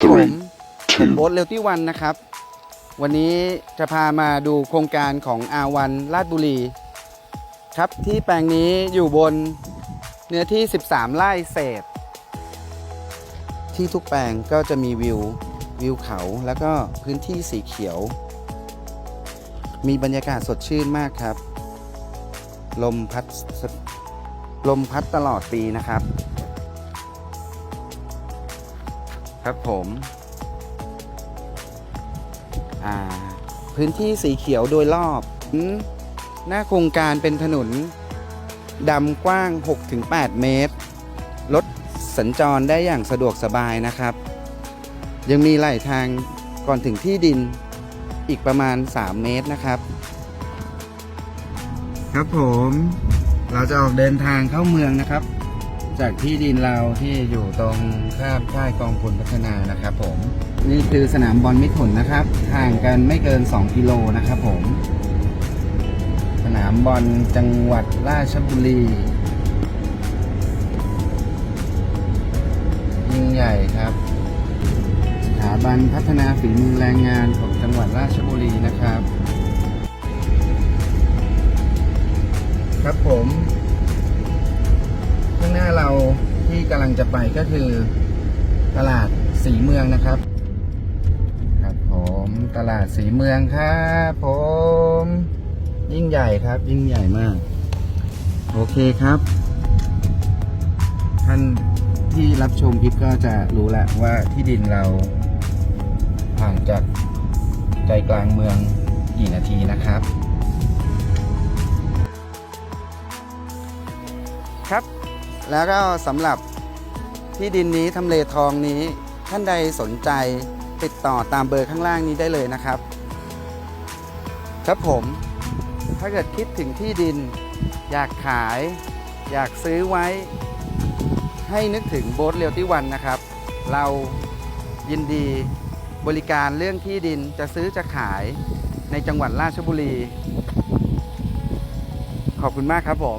ผม three, two, ผมโบ๊ทเรลตี้วันนะครับ วันนี้จะพามาดูโครงการของอาวันลาดบุรี ครับที่แปลงนี้อยู่บนเนื้อที่ 13 ไร่เศษ ที่ทุกแปลงก็จะมีวิว วิวเขาแล้วก็พื้นที่สีเขียว มีบรรยากาศสดชื่นมากครับ ลมพัดสลมพัดตลอดปีนะครับ ครับผมพื้นที่สีเขียวโดยรอบ หน้าโครงการเป็นถนนดำกว้าง 6-8 เมตร รถสัญจรได้อย่างสะดวกสบายนะครับ ยังมีไหลทางก่อนถึงที่ดินอีกประมาณ 3 เมตรนะครับ ครับผม เราจะออกเดินทางเข้าเมืองนะครับ จากที่ดินเราที่อยู่ตรงข้ามค่ายกองพลพัฒนานะครับผม นี่คือสนามบอลมิตรผลนะครับ ห่างกันไม่เกิน 2 กิโลนะครับผม สนามบอลจังหวัดราชบุรียิ่งใหญ่ครับ สถาบันพัฒนาฝีมือแรงงานของจังหวัดราชบุรีนะครับ ครับผม กำลังจะไปก็คือตลาดสีเมืองนะครับ ครับผมตลาดสีเมืองครับผม ยิ่งใหญ่ครับ ยิ่งใหญ่มาก โอเคครับ ท่านที่รับชมคลิปก็จะรู้แหละว่าที่ดินเราห่างจากใจกลางเมืองกี่นาทีนะครับ ครับ แล้วก็สำหรับ ที่ดินนี้ทำเลทองนี้ ท่านใดสนใจติดต่อตามเบอร์ข้างล่างนี้ได้เลยนะครับ ครับผม ถ้าเกิดคิดถึงที่ดิน อยากขาย อยากซื้อไว้ ให้นึกถึงโบ๊ทเรียวที่วันนะครับ เรายินดีบริการเรื่องที่ดินจะซื้อจะขายในจังหวัดราชบุรี ขอบคุณมากครับผม